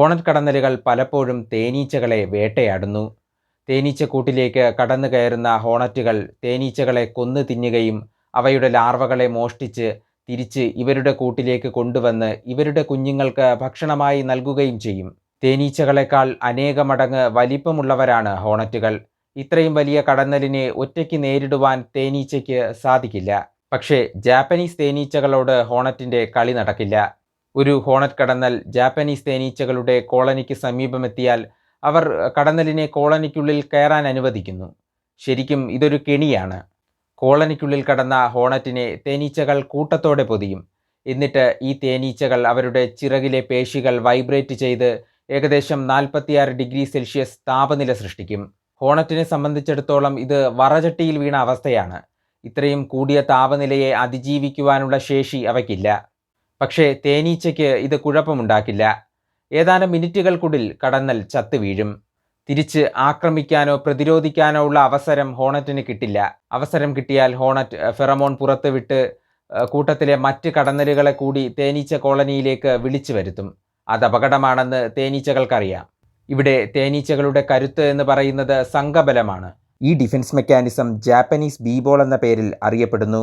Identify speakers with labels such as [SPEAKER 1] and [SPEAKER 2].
[SPEAKER 1] Hornet കടന്നലുകൾ പലപ്പോഴും തേനീച്ചകളെ വേട്ടയാടുന്നു. തേനീച്ചക്കൂട്ടിലേക്ക് കടന്നു കയറുന്ന ഹോണറ്റുകൾ തേനീച്ചകളെ കൊന്നു തിന്നുകയും അവയുടെ ലാർവകളെ മോഷ്ടിച്ച് തിരിച്ച് ഇവരുടെ കൂട്ടിലേക്ക് കൊണ്ടുവന്ന് ഇവരുടെ കുഞ്ഞുങ്ങൾക്ക് ഭക്ഷണമായി നൽകുകയും ചെയ്യും. തേനീച്ചകളെക്കാൾ അനേകമടങ്ങ് വലിപ്പമുള്ളവരാണ് ഹോണറ്റുകൾ. ഇത്രയും വലിയ കടന്നലിനെ ഒറ്റയ്ക്ക് നേരിടുവാൻ തേനീച്ചയ്ക്ക് സാധിക്കില്ല. പക്ഷേ ജാപ്പനീസ് തേനീച്ചകളോട് ഹോണറ്റിന്റെ കളി നടക്കില്ല. ഒരു ഹോണറ്റ് കടന്നൽ ജാപ്പനീസ് തേനീച്ചകളുടെ കോളനിക്ക് സമീപമെത്തിയാൽ അവർ കടന്നലിനെ കോളനിക്കുള്ളിൽ കയറാൻ അനുവദിക്കുന്നു. ശരിക്കും ഇതൊരു കെണിയാണ്. കോളനിക്കുള്ളിൽ കടന്ന ഹോണറ്റിനെ തേനീച്ചകൾ കൂട്ടത്തോടെ പൊതിയും. എന്നിട്ട് ഈ തേനീച്ചകൾ അവരുടെ ചിറകിലെ പേശികൾ വൈബ്രേറ്റ് ചെയ്ത് ഏകദേശം നാൽപ്പത്തിയാറ് ഡിഗ്രി സെൽഷ്യസ് താപനില സൃഷ്ടിക്കും. ഹോണറ്റിനെ സംബന്ധിച്ചിടത്തോളം ഇത് വറചട്ടിയിൽ വീണ അവസ്ഥയാണ്. ഇത്രയും കൂടിയ താപനിലയെ അതിജീവിക്കുവാനുള്ള ശേഷി അവയ്ക്കില്ല. പക്ഷേ തേനീച്ചയ്ക്ക് ഇത് കുഴപ്പമുണ്ടാക്കില്ല. ഏതാനും മിനിറ്റുകൾക്കുള്ളിൽ കടന്നൽ ചത്തു വീഴും. തിരിച്ച് ആക്രമിക്കാനോ പ്രതിരോധിക്കാനോ ഉള്ള അവസരം ഹോണറ്റിന് കിട്ടില്ല. അവസരം കിട്ടിയാൽ ഹോണറ്റ് ഫെറമോൺ പുറത്തുവിട്ട് കൂട്ടത്തിലെ മറ്റ് കടന്നലുകളെ കൂടി തേനീച്ച കോളനിയിലേക്ക് വിളിച്ചു വരുത്തും. അത് അപകടമാണെന്ന് തേനീച്ചകൾക്കറിയാം. ഇവിടെ തേനീച്ചകളുടെ കരുത്ത് എന്ന് പറയുന്നത് സംഘബലമാണ്. ഈ ഡിഫൻസ് മെക്കാനിസം ജാപ്പനീസ് ബീബോൾ എന്ന പേരിൽ അറിയപ്പെടുന്നു.